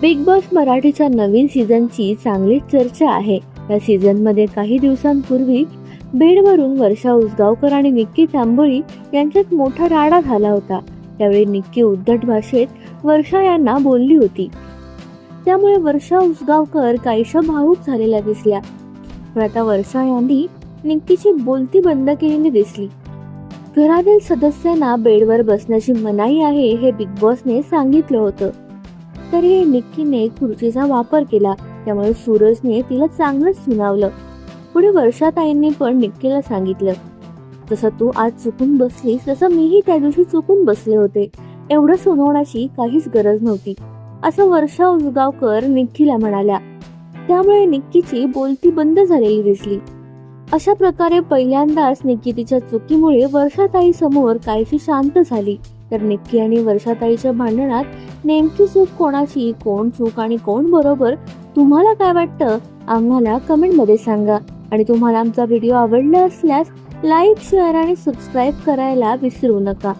Big boss मराठीच्या नवीन सीझनची चांगलीच चर्चा आहे. या सीझनमध्ये काही दिवसांपूर्वी बेडवरून वर्षा उसगावकर आणि निक्की तांबोळी यांच्यात मोठा राडा झाला होता. त्यावेळी निक्की उद्धट भाषेत वर्षा यांना बोलली होती. त्यामुळे वर्षा उसगावकर काहीशा भावूक झालेल्या दिसल्या. पण आता वर्षा यांनी निक्कीची बोलती बंद केलेली दिसली. घरातील सदस्यांना बेडवर बसण्याची मनाई आहे हे बिग बॉसने सांगितलं होतं. तरीही निक्कीने खुर्चीचा वापर केला. त्यामुळे सूरजने तिला चांगलंच सुनावलं. पुढे वर्षाताईंनी पण निक्कीला सांगितलं. जसं तू आज चुकून बसलीस तसं मीही त्या दिवशी चुकून बसले होते. एवढं सुनावण्याची काहीच गरज नव्हती. असं वर्षा उसगावकर निक्कीला म्हणाल्या. त्यामुळे निक्कीची बोलती बंद झालेली दिसली. अशा प्रकारे पहिल्यांदाच निक्की तिच्या चुकीमुळे वर्षाताई समोर काहीशी शांत झाली. तर निक्की आणि वर्षाताईच्या भांडणात नेमकी चूक कोणाची कोण चूक आणि कोण बरोबर तुम्हाला काय वाटतं? आम्हाला कमेंटमध्ये सांगा. आणि तुम्हाला आमचा व्हिडिओ आवडला असल्यास लाईक शेअर आणि सबस्क्राईब करायला विसरू नका.